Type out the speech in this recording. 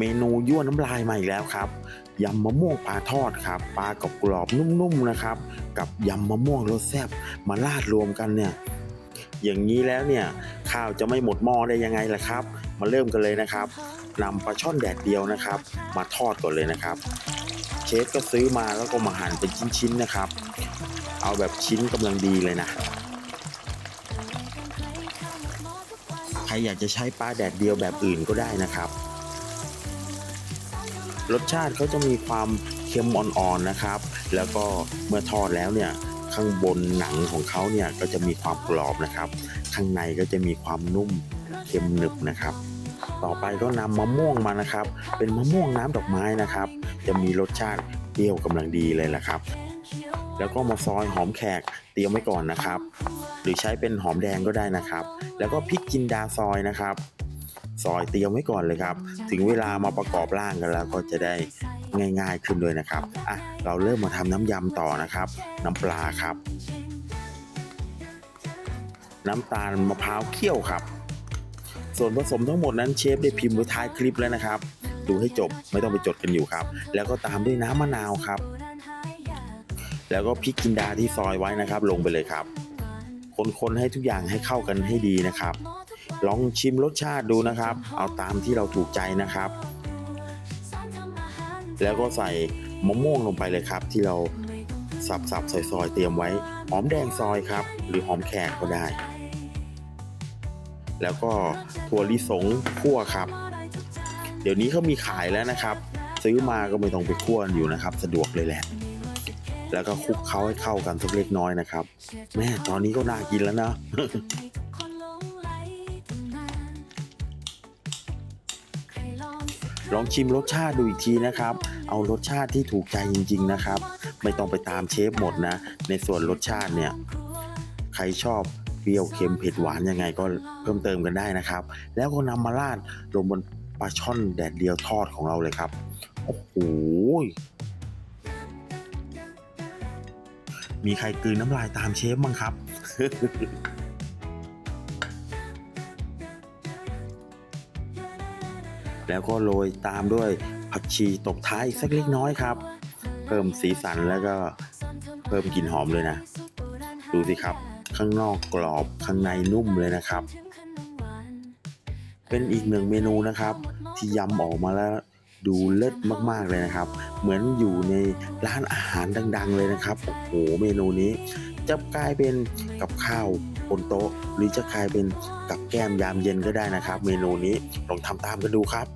เมนูยั่วน้ำลายมาอีกแล้วครับยำมะม่วงปลาทอดครับปลากรอบกรอบนุ่มๆนะครับ กับยำมะม่วงรสแซ่บมาราดรวมกันเนี่ยอย่างนี้แล้วเนี่ยข้าวจะไม่หมดหม้อได้ยังไงล่ะครับ มาเริ่มกันเลยนะครับนำปลาช่อนแดดเดียวนะครับ มาทอดก่อนเลยนะครับ เชฟก็ซื้อมาแล้วก็มาหั่นเป็นชิ้นๆนะครับ เอาแบบชิ้นกำลังดีเลยนะใครอยากจะใช้ปลาแดดเดียวแบบอื่นก็ได้นะครับ รสชาติเขาจะมีความเค็มอ่อนๆนะครับ แล้วก็เมื่อทอดแล้วเนี่ยข้างบนหนังของเขาเนี่ยก็จะมีความกรอบนะครับ ข้างในก็จะมีความนุ่มเค็มหนึบนะครับ ต่อไปก็นำมะม่วงมานะครับ เป็นมะม่วงน้ำดอกไม้นะครับ จะมีรสชาติเปรี้ยวกำลังดีเลยละครับ แล้วก็มาซอยหอมแขกเตรียมไว้ก่อนนะครับ หรือใช้เป็นหอมแดงก็ได้นะครับ แล้วก็พริกจินดาซอยนะครับ ซอยเตรียมไว้ก่อนเลยครับ ถึงเวลามาประกอบร่างกันแล้วก็จะได้ง่าย ๆขึ้นด้วยนะครับอะเราเริ่มมาทำน้ำยำต่อนะครับ น้ำปลาครับ น้ำตาลมะพร้าวเคี่ยวครับ ส่วนผสมทั้งหมดนั้นเชฟได้พิมพ์ไว้ท้ายคลิปแล้วนะครับ ดูให้จบไม่ต้องไปจดกันอยู่ครับ แล้วก็ตามด้วยน้ำมะนาวครับ แล้วก็พริกจินดาที่ซอยไว้นะครับ ลงไปเลยครับ คนๆให้ทุกอย่างให้เข้ากันให้ดีนะครับ ลองชิมรสชาติดูนะครับ เอาตามที่เราถูกใจนะครับ แล้วก็ใส่มะม่วงลงไปเลยครับ ที่เราสับๆซอยๆเตรียมไว้ หอมแดงซอยครับ หรือหอมแขกก็ได้ แล้วก็ถั่วลิสงคั่วครับ เดี๋ยวนี้เขามีขายแล้วนะครับ ซื้อมาก็ไม่ต้องไปคั่วอยู่นะครับ สะดวกเลยแหละ แล้วก็คลุกเคล้าให้เข้ากันสักเล็กน้อยนะครับ แม่ตอนนี้ก็น่ากินแล้วนะลองชิมรสชาติดูอีกทีนะครับ เอารสชาติที่ถูกใจจริง ๆนะครับ ไม่ต้องไปตามเชฟหมดนะ ในส่วนรสชาติเนี่ย ใครชอบเปรี้ยวเค็มเผ็ดหวานยังไงก็เพิ่มเติมกันได้นะครับ แล้วก็นำมาราดลงบนปลาช่อนแดดเดียวทอดของเราเลยครับ โอ้โห มีใครกลืนน้ำลายตามเชฟบ้างครับ แล้วก็โรยตามด้วยผักชีตบท้ายอีกสักเล็กน้อยครับ เพิ่มสีสันแล้วก็เพิ่มกลิ่นหอมเลยนะ ดูสิครับ ข้างนอกกรอบข้างในนุ่มเลยนะครับ เป็นอีกหนึ่งเมนูนะครับ ที่ยำออกมาแล้ว ดูเลิศมากๆเลยนะครับ เหมือนอยู่ในร้านอาหารดัง ๆ เลยนะครับโอ้โหเมนูนี้จะกลายเป็นกับข้าวบนโต๊ะ หรือจะกลายเป็นกับแก้มยามเย็นก็ได้นะครับ เมนูนี้ลองทำตามกันดูครับ